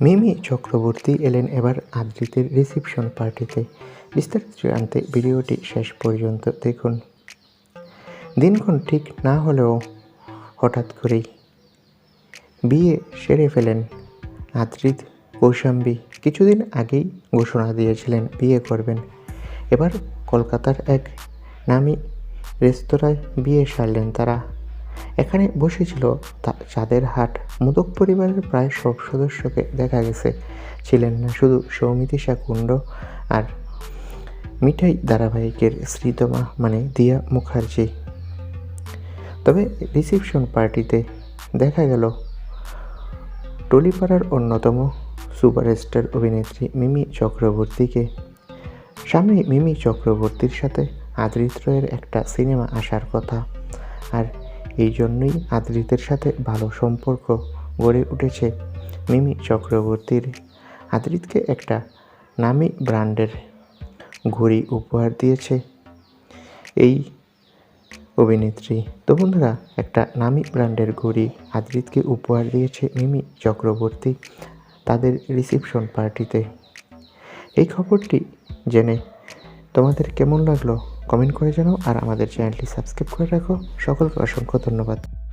মিমি চক্রবর্তী এলেন এবার আদ্রিতের রিসিপশন পার্টিতে। বিস্তারিত জানতে ভিডিওটি শেষ পর্যন্ত দেখুন। দিনক্ষণ ঠিক না হলেও হঠাৎ করেই বিয়ে সেরে ফেলেন আদ্রিত কৌশাম্বী। কিছুদিন আগেই ঘোষণা দিয়েছিলেন বিয়ে করবেন। এবার কলকাতার এক নামি রেস্তোরাঁয় বিয়ে সারলেন তারা। এখানে বসেছিল তা- চাঁদের হাট। মোদক পরিবারের প্রায় সব সদস্যকে দেখা গেছে। ছিলেন না শুধু সৌমিতিশা কুণ্ড আর মিঠাই ধারাবাহিকের শ্রীতমা মানে দিয়া মুখার্জি। তবে রিসিপশন পার্টিতে দেখা গেল টলিপাড়ার অন্যতম সুপারস্টার অভিনেত্রী মিমি চক্রবর্তীকে। সামনে মিমি চক্রবর্তীর সাথে আদ্রিত রয়ের একটা সিনেমা আসার কথা। আর এই জন্যই আদ্রিতের সাথে ভালো সম্পর্ক গড়ে উঠেছে মিমি চক্রবর্তীর। আদ্রিতকে একটা নামি ব্র্যান্ডের ঘড়ি উপহার দিয়েছে এই অভিনেত্রী। তো বন্ধুরা, একটা নামি ব্র্যান্ডের ঘড়ি আদ্রিতকে উপহার দিয়েছে মিমি চক্রবর্তী তাদের রিসিপশন পার্টিতে। এই খবরটি জেনে তোমাদের কেমন লাগল? কমেন্ট করে জানাও আর আমাদের চ্যানেলটি সাবস্ক্রাইব করে রাখো। সকলকে অসংখ্য ধন্যবাদ।